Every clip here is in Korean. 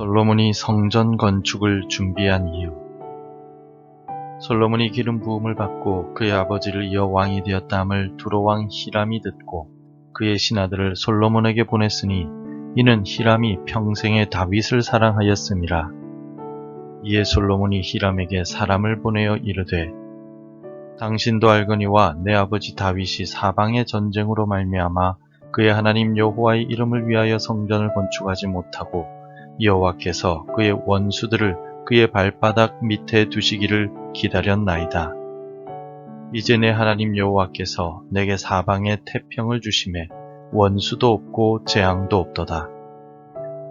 솔로몬이 성전 건축을 준비한 이유 솔로몬이 기름 부음을 받고 그의 아버지를 이어 왕이 되었다함을 두로왕 히람이 듣고 그의 신하들을 솔로몬에게 보냈으니 이는 히람이 평생에 다윗을 사랑하였음이라. 이에 솔로몬이 히람에게 사람을 보내어 이르되 당신도 알거니와 내 아버지 다윗이 사방의 전쟁으로 말미암아 그의 하나님 여호와의 이름을 위하여 성전을 건축하지 못하고 여호와께서 그의 원수들을 그의 발바닥 밑에 두시기를 기다렸나이다. 이제 내 하나님 여호와께서 내게 사방에 태평을 주심에 원수도 없고 재앙도 없도다.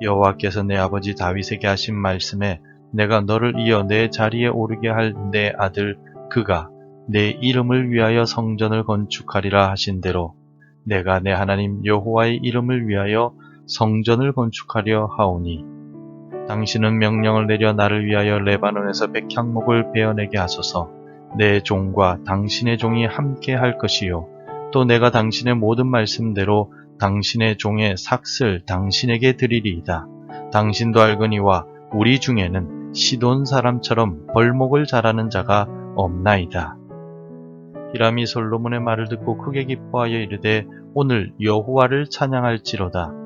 여호와께서 내 아버지 다윗에게 하신 말씀에 내가 너를 이어 내 자리에 오르게 할 내 아들 그가 내 이름을 위하여 성전을 건축하리라 하신 대로 내가 내 하나님 여호와의 이름을 위하여 성전을 건축하려 하오니 당신은 명령을 내려 나를 위하여 레바논에서 백향목을 베어내게 하소서. 내 종과 당신의 종이 함께 할 것이요. 또 내가 당신의 모든 말씀대로 당신의 종의 삭슬 당신에게 드리리이다. 당신도 알거니와 우리 중에는 시돈 사람처럼 벌목을 잘하는 자가 없나이다. 히람이 솔로몬의 말을 듣고 크게 기뻐하여 이르되 오늘 여호와를 찬양할지로다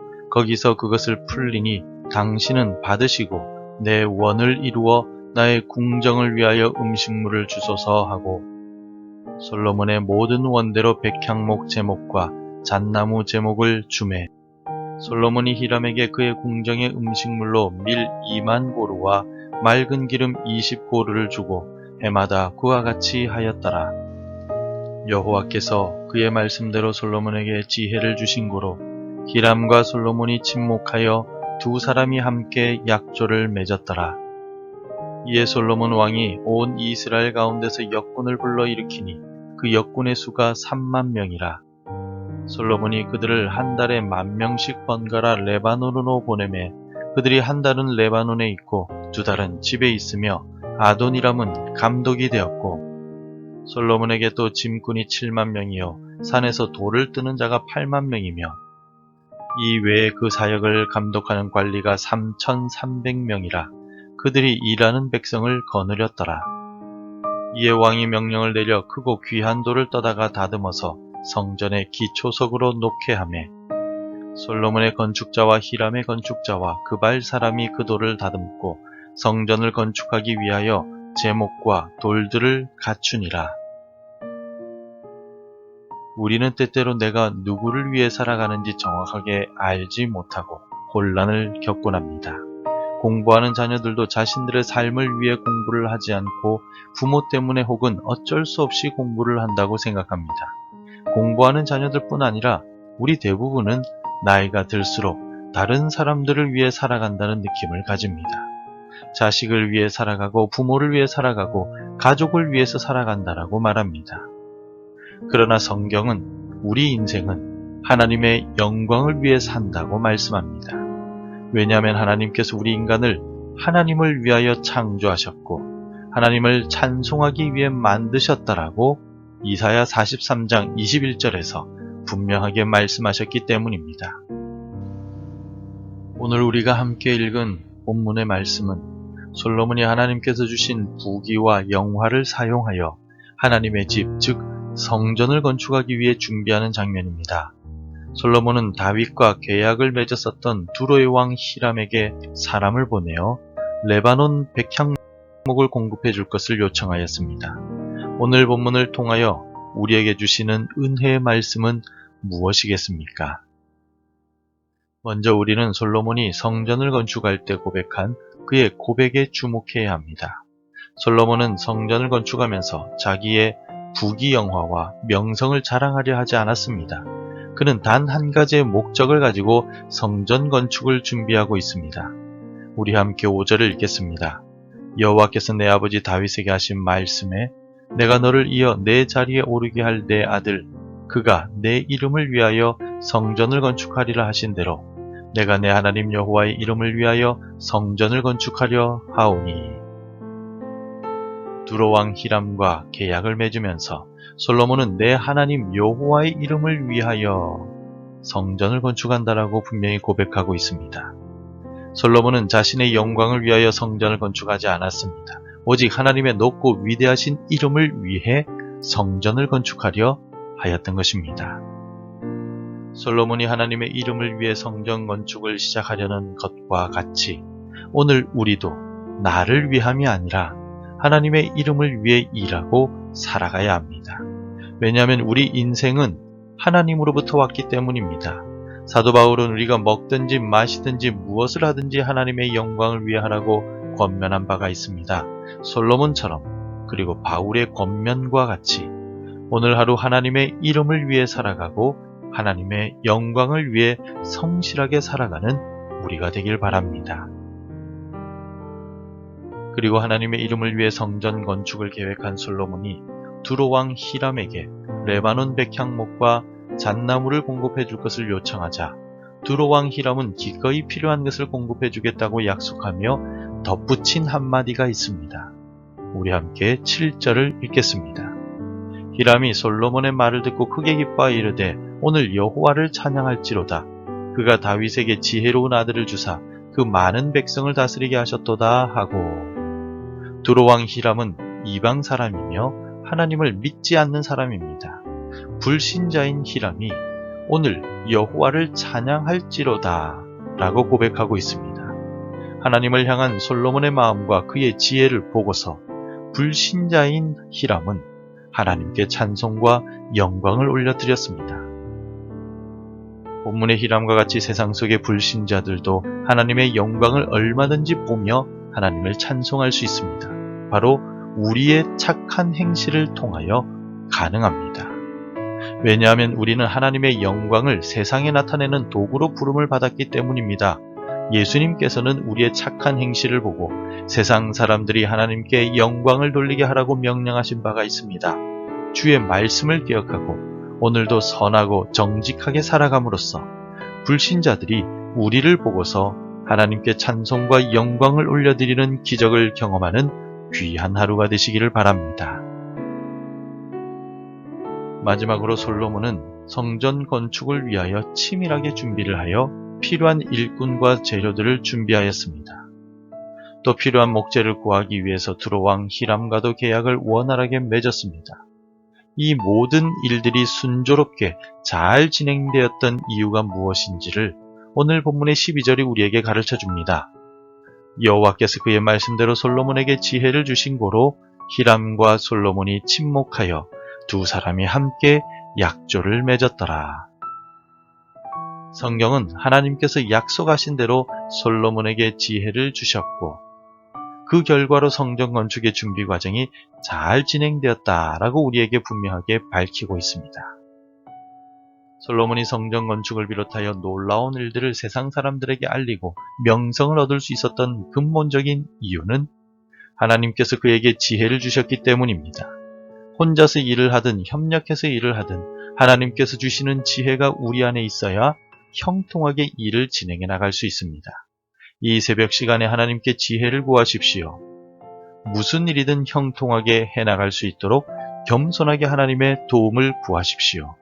거기서 그것을 풀리니 당신은 받으시고 내 원을 이루어 나의 궁정을 위하여 음식물을 주소서 하고 솔로몬의 모든 원대로 백향목 제목과 잣나무 제목을 주매 솔로몬이 히람에게 그의 궁정의 음식물로 밀 2만 고루와 맑은 기름 20고루를 주고 해마다 그와 같이 하였더라. 여호와께서 그의 말씀대로 솔로몬에게 지혜를 주신 고로 히람과 솔로몬이 침묵하여 두 사람이 함께 약조를 맺었더라. 이에 솔로몬 왕이 온 이스라엘 가운데서 역군을 불러 일으키니 그 역군의 수가 3만 명이라. 솔로몬이 그들을 한 달에 만 명씩 번갈아 레바논으로 보내매 그들이 한 달은 레바논에 있고 두 달은 집에 있으며 아도니람은 감독이 되었고 솔로몬에게 또 짐꾼이 7만 명이요 산에서 돌을 뜨는 자가 8만 명이며 이 외에 그 사역을 감독하는 관리가 3,300명이라 그들이 일하는 백성을 거느렸더라. 이에 왕이 명령을 내려 크고 귀한 돌을 떠다가 다듬어서 성전의 기초석으로 놓게 하매 솔로몬의 건축자와 히람의 건축자와 그발 사람이 그 돌을 다듬고 성전을 건축하기 위하여 제목과 돌들을 갖추니라. 우리는 때때로 내가 누구를 위해 살아가는지 정확하게 알지 못하고 혼란을 겪곤 합니다. 공부하는 자녀들도 자신들의 삶을 위해 공부를 하지 않고 부모 때문에 혹은 어쩔 수 없이 공부를 한다고 생각합니다. 공부하는 자녀들뿐 아니라 우리 대부분은 나이가 들수록 다른 사람들을 위해 살아간다는 느낌을 가집니다. 자식을 위해 살아가고 부모를 위해 살아가고 가족을 위해서 살아간다라고 말합니다. 그러나 성경은 우리 인생은 하나님의 영광을 위해 산다고 말씀합니다. 왜냐하면 하나님께서 우리 인간을 하나님을 위하여 창조하셨고 하나님을 찬송하기 위해 만드셨다라고 이사야 43장 21절에서 분명하게 말씀하셨기 때문입니다. 오늘 우리가 함께 읽은 본문의 말씀은 솔로몬이 하나님께서 주신 부귀와 영화를 사용하여 하나님의 집, 즉 성전을 건축하기 위해 준비하는 장면입니다. 솔로몬은 다윗과 계약을 맺었었던 두로의 왕 히람에게 사람을 보내어 레바논 백향목을 공급해 줄 것을 요청하였습니다. 오늘 본문을 통하여 우리에게 주시는 은혜의 말씀은 무엇이겠습니까? 먼저 우리는 솔로몬이 성전을 건축할 때 고백한 그의 고백에 주목해야 합니다. 솔로몬은 성전을 건축하면서 자기의 부귀영화와 명성을 자랑하려 하지 않았습니다. 그는 단 한 가지의 목적을 가지고 성전 건축을 준비하고 있습니다. 우리 함께 5절을 읽겠습니다. 여호와께서 내 아버지 다윗에게 하신 말씀에 내가 너를 이어 내 자리에 오르게 할 내 아들 그가 내 이름을 위하여 성전을 건축하리라 하신 대로 내가 내 하나님 여호와의 이름을 위하여 성전을 건축하려 하오니 두로왕 히람과 계약을 맺으면서 솔로몬은 내 하나님 여호와의 이름을 위하여 성전을 건축한다라고 분명히 고백하고 있습니다. 솔로몬은 자신의 영광을 위하여 성전을 건축하지 않았습니다. 오직 하나님의 높고 위대하신 이름을 위해 성전을 건축하려 하였던 것입니다. 솔로몬이 하나님의 이름을 위해 성전 건축을 시작하려는 것과 같이 오늘 우리도 나를 위함이 아니라 하나님의 이름을 위해 일하고 살아가야 합니다. 왜냐하면 우리 인생은 하나님으로부터 왔기 때문입니다. 사도 바울은 우리가 먹든지 마시든지 무엇을 하든지 하나님의 영광을 위해 하라고 권면한 바가 있습니다. 솔로몬처럼 그리고 바울의 권면과 같이 오늘 하루 하나님의 이름을 위해 살아가고 하나님의 영광을 위해 성실하게 살아가는 우리가 되길 바랍니다. 그리고 하나님의 이름을 위해 성전 건축을 계획한 솔로몬이 두로왕 히람에게 레바논 백향목과 잣나무를 공급해 줄 것을 요청하자 두로왕 히람은 기꺼이 필요한 것을 공급해 주겠다고 약속하며 덧붙인 한마디가 있습니다. 우리 함께 7절을 읽겠습니다. 히람이 솔로몬의 말을 듣고 크게 기뻐하여 이르되 오늘 여호와를 찬양할지로다. 그가 다윗에게 지혜로운 아들을 주사 그 많은 백성을 다스리게 하셨도다 하고 두로왕 히람은 이방 사람이며 하나님을 믿지 않는 사람입니다. 불신자인 히람이 오늘 여호와를 찬양할지로다 라고 고백하고 있습니다. 하나님을 향한 솔로몬의 마음과 그의 지혜를 보고서 불신자인 히람은 하나님께 찬송과 영광을 올려드렸습니다. 본문의 히람과 같이 세상 속의 불신자들도 하나님의 영광을 얼마든지 보며 하나님을 찬송할 수 있습니다. 바로 우리의 착한 행실을 통하여 가능합니다. 왜냐하면 우리는 하나님의 영광을 세상에 나타내는 도구로 부름을 받았기 때문입니다. 예수님께서는 우리의 착한 행실을 보고 세상 사람들이 하나님께 영광을 돌리게 하라고 명령하신 바가 있습니다. 주의 말씀을 기억하고 오늘도 선하고 정직하게 살아감으로써 불신자들이 우리를 보고서 하나님께 찬송과 영광을 올려드리는 기적을 경험하는 귀한 하루가 되시기를 바랍니다. 마지막으로 솔로몬은 성전 건축을 위하여 치밀하게 준비를 하여 필요한 일꾼과 재료들을 준비하였습니다. 또 필요한 목재를 구하기 위해서 두로왕 히람과도 계약을 원활하게 맺었습니다. 이 모든 일들이 순조롭게 잘 진행되었던 이유가 무엇인지를 오늘 본문의 12절이 우리에게 가르쳐 줍니다. 여호와께서 그의 말씀대로 솔로몬에게 지혜를 주신 고로 히람과 솔로몬이 침묵하여 두 사람이 함께 약조를 맺었더라. 성경은 하나님께서 약속하신 대로 솔로몬에게 지혜를 주셨고 그 결과로 성전 건축의 준비 과정이 잘 진행되었다라고 우리에게 분명하게 밝히고 있습니다. 솔로몬이 성전 건축을 비롯하여 놀라운 일들을 세상 사람들에게 알리고 명성을 얻을 수 있었던 근본적인 이유는 하나님께서 그에게 지혜를 주셨기 때문입니다. 혼자서 일을 하든 협력해서 일을 하든 하나님께서 주시는 지혜가 우리 안에 있어야 형통하게 일을 진행해 나갈 수 있습니다. 이 새벽 시간에 하나님께 지혜를 구하십시오. 무슨 일이든 형통하게 해 나갈 수 있도록 겸손하게 하나님의 도움을 구하십시오.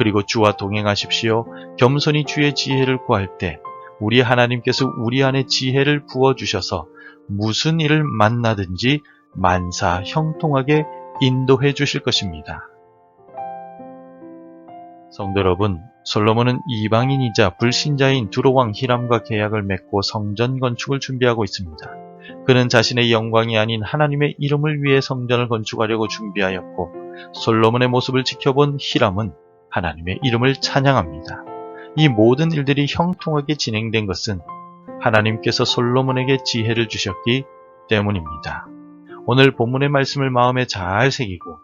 그리고 주와 동행하십시오. 겸손히 주의 지혜를 구할 때 우리 하나님께서 우리 안에 지혜를 부어 주셔서 무슨 일을 만나든지 만사 형통하게 인도해 주실 것입니다. 성도 여러분, 솔로몬은 이방인이자 불신자인 두로왕 히람과 계약을 맺고 성전 건축을 준비하고 있습니다. 그는 자신의 영광이 아닌 하나님의 이름을 위해 성전을 건축하려고 준비하였고 솔로몬의 모습을 지켜본 히람은 하나님의 이름을 찬양합니다. 이 모든 일들이 형통하게 진행된 것은 하나님께서 솔로몬에게 지혜를 주셨기 때문입니다. 오늘 본문의 말씀을 마음에 잘 새기고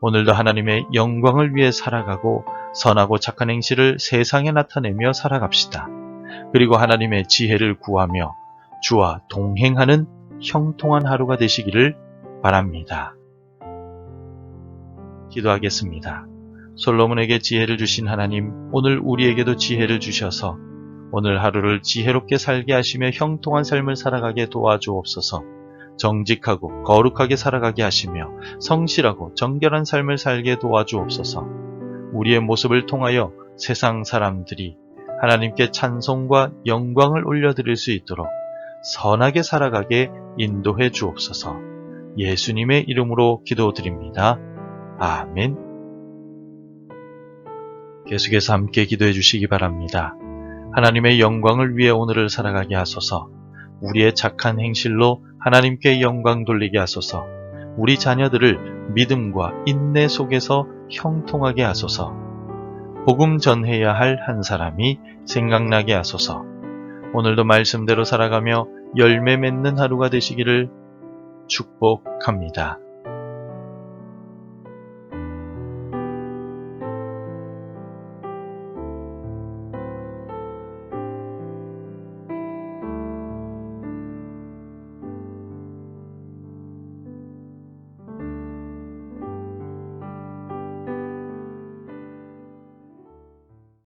오늘도 하나님의 영광을 위해 살아가고 선하고 착한 행실을 세상에 나타내며 살아갑시다. 그리고 하나님의 지혜를 구하며 주와 동행하는 형통한 하루가 되시기를 바랍니다. 기도하겠습니다. 솔로몬에게 지혜를 주신 하나님, 오늘 우리에게도 지혜를 주셔서 오늘 하루를 지혜롭게 살게 하시며 형통한 삶을 살아가게 도와주옵소서. 정직하고 거룩하게 살아가게 하시며 성실하고 정결한 삶을 살게 도와주옵소서. 우리의 모습을 통하여 세상 사람들이 하나님께 찬송과 영광을 올려드릴 수 있도록 선하게 살아가게 인도해 주옵소서. 예수님의 이름으로 기도드립니다. 아멘. 계속해서 함께 기도해 주시기 바랍니다. 하나님의 영광을 위해 오늘을 살아가게 하소서. 우리의 착한 행실로 하나님께 영광 돌리게 하소서. 우리 자녀들을 믿음과 인내 속에서 형통하게 하소서. 복음 전해야 할 한 사람이 생각나게 하소서. 오늘도 말씀대로 살아가며 열매 맺는 하루가 되시기를 축복합니다.